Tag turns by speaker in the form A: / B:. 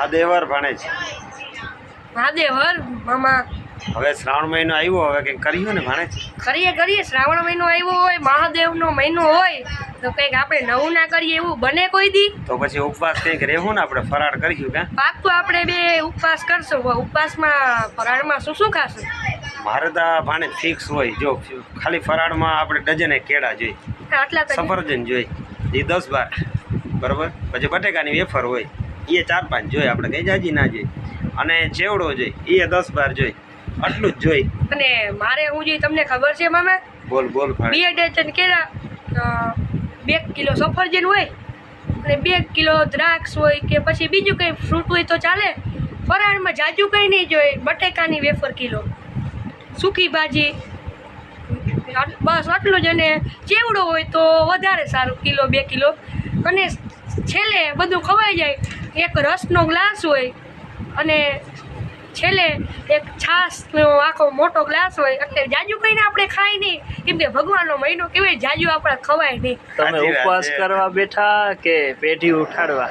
A: આ દેવર ભણે છે.
B: મહાદેવ હર મામા.
A: હવે શ્રાવણ મહિનો આવ્યો હવે કંઈક કર્યું ને ભણે છે.
B: કરીએ કરીએ. શ્રાવણ મહિનો આવ્યો હોય મહાદેવનો મહિનો હોય તો કંઈક આપણે નવું ના કરીએ એવું બને કોઈ દી?
A: તો પછી ઉપવાસ કંઈક રહેવું ને આપણે ફરાળ કરીશું કાં?
B: પાક તો આપણે બે ઉપવાસ કરશું ઉપવાસમાં ફરાળમાં શું શું ખાશું?
A: મારે તો ભાણે ફિક્સ હોય જો ખાલી ફરાળમાં આપણે ડઝને કેળા જોઈએ.
B: આટલા
A: સફરજન જોઈએ. એ દસ બાર. બરાબર? પછી બટેકાની વેફર હોય. એ ચાર પાંચ જોઈએ આપણે કંઈ જાજી ના જોઈએ અને ચેવડો જોઈએ એ દસ બાર જોઈ. આટલું જ જોઈ.
B: અને મારે હું જે તમને ખબર છે મામા?
A: બોલ બોલ
B: બે ડઝન કેળા બે કિલો સફરજન હોય અને બે કિલો દ્રાક્ષ હોય કે પછી બીજું કંઈ ફ્રૂટ હોય તો ચાલે. ફરાળમાં જાજુ કંઈ નહીં જોઈએ બટેકાની વેફર કિલો સૂકી ભાજી. બસ આટલું જ અને ચેવડો હોય તો વધારે સારું કિલો બે કિલો. અને છેલ્લે બધું ખવાઈ જાય. એક રસનો ગ્લાસ હોય અને છેલ્લે એક છાશનો આખો મોટો ગ્લાસ હોય. એટલે જાજુ કહીને આપણે ખાઈ નહીં. કેમ કે ભગવાનનો મહિનો કેવાય જાજુ આપણે ખવાય નહીં.
C: તમે ઉપવાસ કરવા બેઠા કે પેઢી ઉઠાડવા?